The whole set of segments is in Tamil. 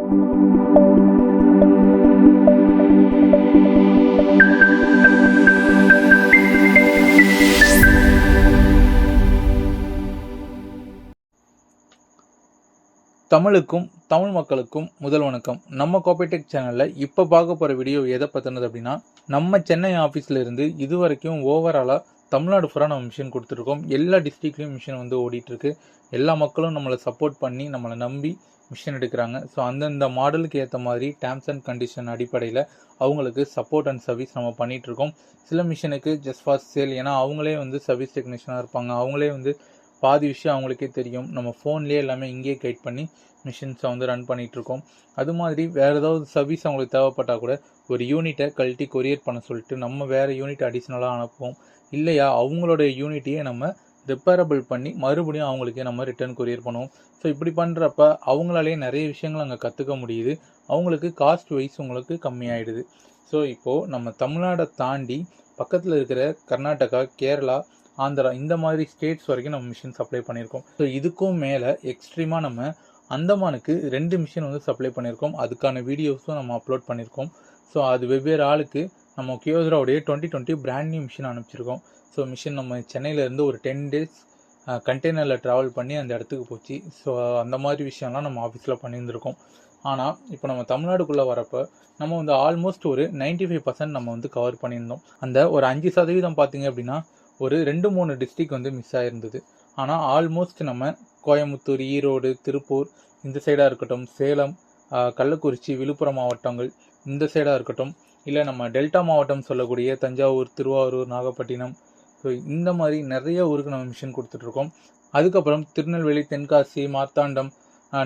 தமிழுக்கும் தமிழ் மக்களுக்கும் முதல் வணக்கம். நம்ம கோபேடெக் சேனலில் இப்போ பார்க்க போகிற வீடியோ எதை பற்றினது அப்படின்னா நம்ம சென்னை ஆஃபீஸில் இருந்து இது வரைக்கும் ஓவராலாக தமிழ்நாடு ஃபுல்லாக நம்ம மிஷின் கொடுத்துருக்கோம் எல்லா டிஸ்ட்ரிக்ட்லேயும் மிஷின் வந்து ஓடிட்டுருக்கு எல்லா மக்களும் நம்மளை சப்போர்ட் பண்ணி நம்மளை நம்பி மிஷின் எடுக்கிறாங்க. ஸோ அந்தந்த மாடலுக்கு ஏற்ற மாதிரி டேர்ம்ஸ் அண்ட் கண்டிஷன் அடிப்படையில் அவங்களுக்கு சப்போர்ட் அண்ட் சர்வீஸ் நம்ம பண்ணிகிட்ருக்கோம் இருக்கோம். சில மிஷினுக்கு ஜஸ்ட் ஃபார் சேல் ஏன்னா அவங்களே வந்து சர்வீஸ் டெக்னீஷியனாக இருப்பாங்க. அவங்களே வந்து பாதி விஷயம் அவங்களுக்கே தெரியும். நம்ம ஃபோன்லேயே எல்லாமே இங்கேயே கைட் பண்ணி மிஷின்ஸை வந்து ரன் பண்ணிகிட்ருக்கோம் அது மாதிரி வேறு ஏதாவது சர்வீஸ் அவங்களுக்கு தேவைப்பட்டால் கூட ஒரு யூனிட்டை கழட்டி கொரியர் பண்ண சொல்லிட்டு நம்ம வேறு யூனிட் அடிஷ்னலாக அனுப்புவோம். இல்லையா? அவங்களோட யூனிட்டையே நம்ம ரிப்பேரபிள் பண்ணி மறுபடியும் அவங்களுக்கே நம்ம ரிட்டர்ன் கொரியர் பண்ணுவோம். ஸோ இப்படி பண்ணுறப்ப அவங்களாலேயே நிறைய விஷயங்கள் அங்கே கற்றுக்க முடியுது. அவங்களுக்கு காஸ்ட் வைஸ் உங்களுக்கு கம்மியாயிடுது. ஸோ இப்போது நம்ம தமிழ்நாடை தாண்டி பக்கத்தில் இருக்கிற கர்நாடகா கேரளா ஆந்திரா இந்த மாதிரி ஸ்டேட்ஸ் வரைக்கும் நம்ம மிஷின் சப்ளை பண்ணியிருக்கோம். ஸோ இதுக்கும் மேலே எக்ஸ்ட்ரீமாக நம்ம அந்தமானுக்கு ரெண்டு மிஷின் வந்து சப்ளை பண்ணியிருக்கோம். அதுக்கான வீடியோஸும் நம்ம அப்லோட் பண்ணியிருக்கோம். ஸோ அது வெவ்வேறு ஆளுக்கு நம்ம கியோசராவுடைய twenty twenty brand new machine அனுப்பிச்சிருக்கோம். So machine நம்ம சென்னையிலேருந்து ஒரு டென் டேஸ் கண்டெய்னரில் ட்ராவல் பண்ணி அந்த இடத்துக்கு போச்சு. ஸோ அந்த மாதிரி விஷயம்லாம் நம்ம ஆஃபீஸில் பண்ணியிருந்திருக்கோம். ஆனால் இப்போ நம்ம தமிழ்நாடுக்குள்ளே வரப்போ நம்ம வந்து ஆல்மோஸ்ட் ஒரு 95% ஃபைவ் பர்சன்ட் நம்ம வந்து கவர் பண்ணியிருந்தோம். அந்த ஒரு அஞ்சு சதவீதம் பார்த்தீங்க அப்படின்னா ஒரு ரெண்டு மூணு டிஸ்ட்ரிக் வந்து மிஸ் ஆகிருந்தது ஆனால் ஆல்மோஸ்ட் நம்ம கோயம்புத்தூர் ஈரோடு திருப்பூர் இந்த சைடாக இருக்கட்டும் சேலம் கள்ளக்குறிச்சி விழுப்புரம் மாவட்டங்கள் இந்த சைடாக இருக்கட்டும் இல்லை நம்ம டெல்டா மாவட்டம் சொல்லக்கூடிய தஞ்சாவூர் திருவாரூர் நாகப்பட்டினம் ஸோ இந்த மாதிரி நிறைய ஊருக்கு நம்ம மிஷின் கொடுத்துட்ருக்கோம். அதுக்கப்புறம் திருநெல்வேலி தென்காசி மார்த்தாண்டம்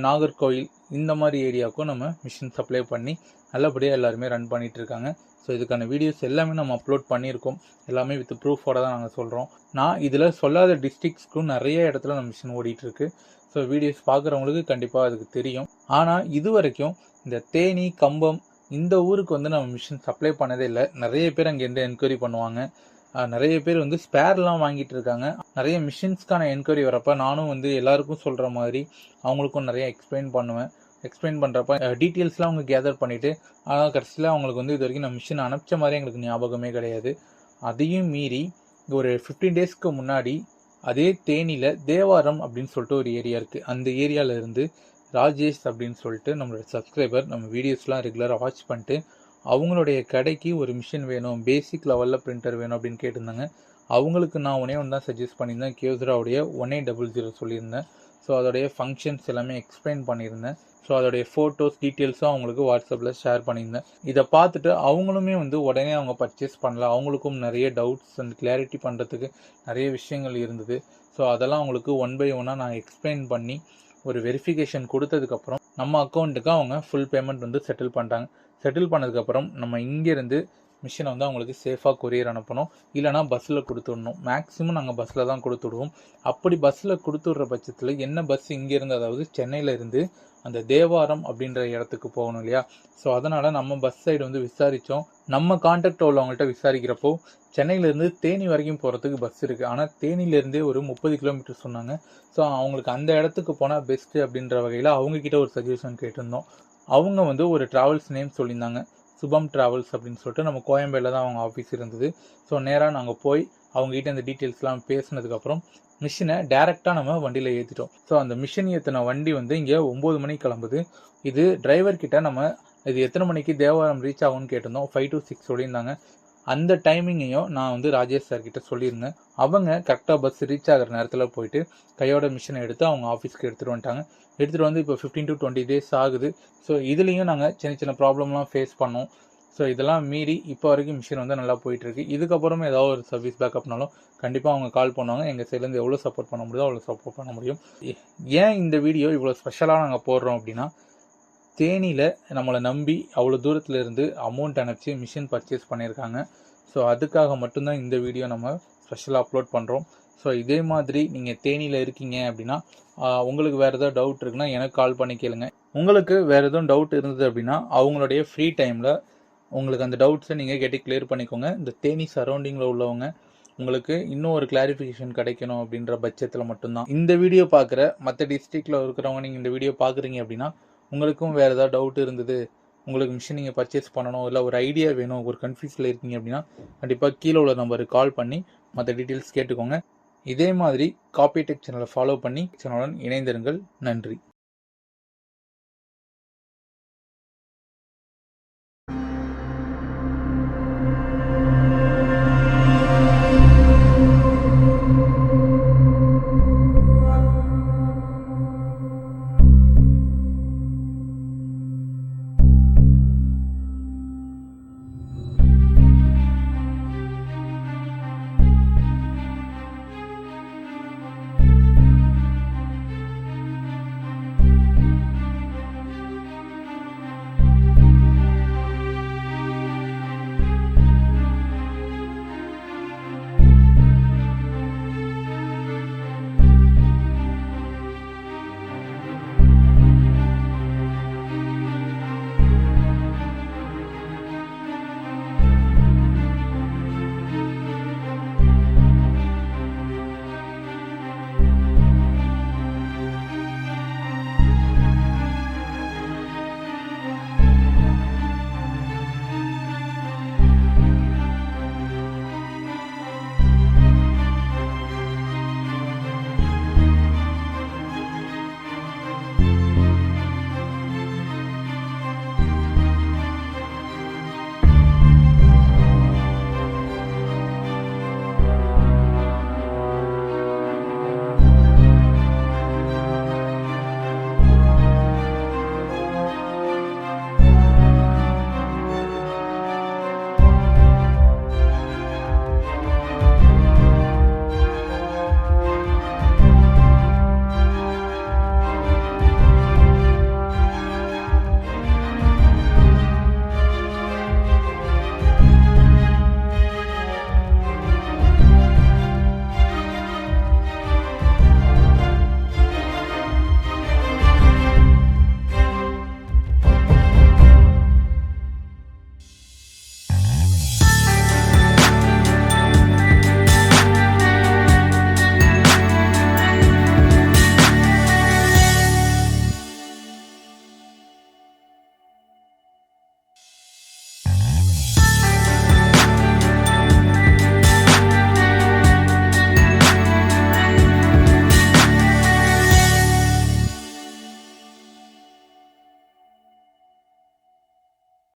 நாகர்கோவில் இந்த மாதிரி ஏரியாவுக்கும் நம்ம மிஷின் சப்ளை பண்ணி நல்லபடியாக எல்லாருமே ரன் பண்ணிகிட்ருக்காங்க ஸோ இதுக்கான வீடியோஸ் எல்லாமே நம்ம அப்லோட் பண்ணியிருக்கோம். எல்லாமே வித் ப்ரூஃபோட தான் நாங்கள் சொல்கிறோம் நான் இதில் சொல்லாத டிஸ்ட்ரிக்ஸ்க்கும் நிறைய இடத்துல நம்ம மிஷின் ஓடிட்டுருக்கு ஸோ வீடியோஸ் பார்க்குறவங்களுக்கு கண்டிப்பாக அதுக்கு தெரியும். ஆனால் இது வரைக்கும் இந்த தேனி கம்பம் இந்த ஊருக்கு வந்து நம்ம மிஷின் சப்ளை பண்ணதே இல்லை. நிறைய பேர் அங்கேருந்து என்கொயரி பண்ணுவாங்க. நிறைய பேர் வந்து ஸ்பேர்லாம் வாங்கிட்டு இருக்காங்க. நிறைய மிஷின்ஸ்க்கான என்கொயரி வரப்ப நானும் வந்து எல்லாருக்கும் சொல்கிற மாதிரி அவங்களுக்கும் நிறைய எக்ஸ்பிளைன் பண்ணுவேன். எக்ஸ்பிளைன் பண்ணுறப்ப டீட்டெயில்ஸ்லாம் அவங்க கேதர் பண்ணிவிட்டு ஆனால் கடைசியில் அவங்களுக்கு வந்து இது வரைக்கும் நான் மிஷின் அனுப்பிச்ச மாதிரி எங்களுக்கு ஞாபகமே கிடையாது. அதையும் மீறி ஒரு ஃபிஃப்டீன் டேஸ்க்கு முன்னாடி அதே தேனியில் தேவாரம் அப்படின்னு சொல்லிட்டு ஒரு ஏரியா இருக்குது அந்த ஏரியாவிலேருந்து ராஜேஷ் அப்படின்னு சொல்லிட்டு நம்மளோட சப்ஸ்கிரைபர் நம்ம வீடியோஸ்லாம் ரெகுலராக வாட்ச் பண்ணிட்டு அவங்களுடைய கடைக்கு ஒரு மிஷின் வேணும் பேசிக் லெவலில் பிரிண்டர் வேணும் அப்படின்னு கேட்டிருந்தாங்க. அவங்களுக்கு நான் ஒன்றே ஒன்று தான் சஜஸ்ட் பண்ணியிருந்தேன். கியோசராவுடைய ஒன் எயிட் டபுள் ஜீரோ சொல்லியிருந்தேன். ஸோ அதோடைய ஃபங்க்ஷன்ஸ் எல்லாமே எக்ஸ்பிளைன் பண்ணியிருந்தேன். ஸோ அதோடைய ஃபோட்டோஸ் டீட்டெயில்ஸும் அவங்களுக்கு வாட்ஸ்அப்பில் ஷேர் பண்ணியிருந்தேன். இதை பார்த்துட்டு அவங்களுமே வந்து உடனே அவங்க பர்ச்சேஸ் பண்ணல. அவங்களுக்கும் நிறைய டவுட்ஸ் அண்ட் கிளாரிட்டி பண்ணுறதுக்கு நிறைய விஷயங்கள் இருந்தது. ஸோ அதெல்லாம் அவங்களுக்கு ஒன் பை ஒன்னாக நான் எக்ஸ்பிளைன் பண்ணி ஒரு வெரிஃபிகேஷன் கொடுத்ததுக்கப்புறம் நம்ம அக்கௌண்ட்டுக்கு அவங்க ஃபுல் பேமெண்ட் வந்து செட்டில் பண்ணிட்டாங்க. செட்டில் பண்ணதுக்கப்புறம் நம்ம இங்கேருந்து மிஷினை வந்து அவங்களுக்கு சேஃபாக கொரியர் அனுப்பணும். இல்லைனா பஸ்ஸில் கொடுத்துடணும். மேக்ஸிமம் நாங்கள் பஸ்ஸில் தான் கொடுத்துடுவோம். அப்படி பஸ்ஸில் கொடுத்துட்ற பட்சத்தில் என்ன பஸ் இங்கேருந்து அதாவது சென்னையிலேருந்து அந்த தேவாரம் அப்படின்ற இடத்துக்கு போகணும் இல்லையா? ஸோ அதனால் நம்ம பஸ் சைடு வந்து விசாரித்தோம் நம்ம கான்டாக்ட் உள்ளவங்கள்ட்ட விசாரிக்கிறப்போ சென்னையிலேருந்து தேனி வரைக்கும் போகிறதுக்கு பஸ் இருக்குது ஆனால் தேனியிலேருந்தே ஒரு முப்பது கிலோமீட்டர் சொன்னாங்க. ஸோ அவங்களுக்கு அந்த இடத்துக்கு போனால் பெஸ்ட்டு அப்படின்ற வகையில் அவங்கக்கிட்ட ஒரு சஜஷன் கேட்டிருந்தோம். அவங்க வந்து ஒரு ட்ராவல்ஸ் நேம் சொல்லியிருந்தாங்க. சுபம் ட்ராவல்ஸ் அப்படின்னு சொல்லிட்டு நம்ம கோயம்பேடில் தான் அவங்க ஆஃபீஸ் இருந்தது. ஸோ நேராக நாங்கள் போய் அவங்ககிட்ட இந்த டீட்டெயில்ஸ்லாம் பேசினதுக்கப்புறம் மிஷினை டேரெக்டாக நம்ம வண்டியில் ஏற்றிட்டோம் ஸோ அந்த மிஷின் ஏற்றின வண்டி வந்து இங்கே ஒம்பது மணிக்கு கிளம்புது. இது டிரைவர் கிட்ட நம்ம இது எத்தனை மணிக்கு தேவாரம் ரீச் ஆகும்னு கேட்டிருந்தோம். ஃபைவ் டு சிக்ஸ் சொல்லியிருந்தாங்க. அந்த டைமிங்கையும் நான் வந்து ராஜேஷ் சார் கிட்ட சொல்லியிருந்தேன். அவங்க கரெக்டாக பஸ் ரீச் ஆகிற நேரத்தில் போயிட்டு கையோட மிஷினை எடுத்து அவங்க ஆஃபீஸ்க்கு எடுத்துகிட்டு வந்துட்டாங்க. எடுத்துகிட்டு வந்து இப்போ ஃபிஃப்டீன் டு டுவெண்ட்டி டேஸ் ஆகுது. ஸோ இதுலேயும் நாங்கள் சின்ன சின்ன ப்ராப்ளம்லாம் ஃபேஸ் பண்ணோம். ஸோ இதெல்லாம் மீறி இப்போ வரைக்கும் மிஷின் வந்து நல்லா போயிட்டுருக்கு இதுக்கப்புறமே ஏதாவது ஒரு சர்வீஸ் பேக்கப்னாலும் கண்டிப்பாக அவங்க கால் பண்ணுவாங்க. எங்கள் சைட்லேருந்து எவ்வளோ சப்போர்ட் பண்ண முடியுதோ அவ்வளோ சப்போர்ட் பண்ண முடியும். ஏன் இந்த வீடியோ இவ்வளோ ஸ்பெஷலாக நாங்கள் போடுறோம் அப்படின்னா தேனியில் நம்மளை நம்பி அவ்வளோ தூரத்தில் இருந்து அமௌண்ட் அனுப்பிச்சு மிஷின் பர்ச்சேஸ் பண்ணியிருக்காங்க. ஸோ அதுக்காக மட்டும்தான் இந்த வீடியோ நம்ம ஸ்பெஷலாக அப்லோட் பண்ணுறோம் ஸோ இதே மாதிரி நீங்கள் தேனியில் இருக்கீங்க அப்படின்னா உங்களுக்கு வேறு ஏதாவது டவுட் இருக்குன்னா எனக்கு கால் பண்ணி கேளுங்க. உங்களுக்கு வேறு எதுவும் டவுட் இருந்தது அப்படின்னா அவங்களுடைய ஃப்ரீ டைமில் உங்களுக்கு அந்த டவுட்ஸை நீங்கள் கேட்டு கிளியர் பண்ணிக்கோங்க. இந்த தேனி சரௌண்டிங்கில் உள்ளவங்க உங்களுக்கு இன்னும் ஒரு கிளாரிஃபிகேஷன் கிடைக்கணும் அப்படின்ற பட்சத்தில் மட்டும்தான். இந்த வீடியோ பார்க்குற மற்ற டிஸ்ட்ரிக்டில் இருக்கிறவங்க நீங்கள் இந்த வீடியோ பார்க்குறீங்க அப்படின்னா உங்களுக்கும் வேறு ஏதாவது டவுட் இருந்தது உங்களுக்கு மிஷின் நீங்கள் பர்ச்சேஸ் பண்ணணும் இல்லை ஒரு ஐடியா வேணும் ஒரு கன்ஃபியூஸில் இருக்கீங்க அப்படின்னா கண்டிப்பாக கீழே உள்ள நம்பருக்கு கால் பண்ணி மற்ற டீட்டெயில்ஸ் கேட்டுக்கோங்க. இதே மாதிரி காப்பி டெக் சேனலை ஃபாலோ பண்ணி சேனலுடன் இணைந்திருங்கள். நன்றி.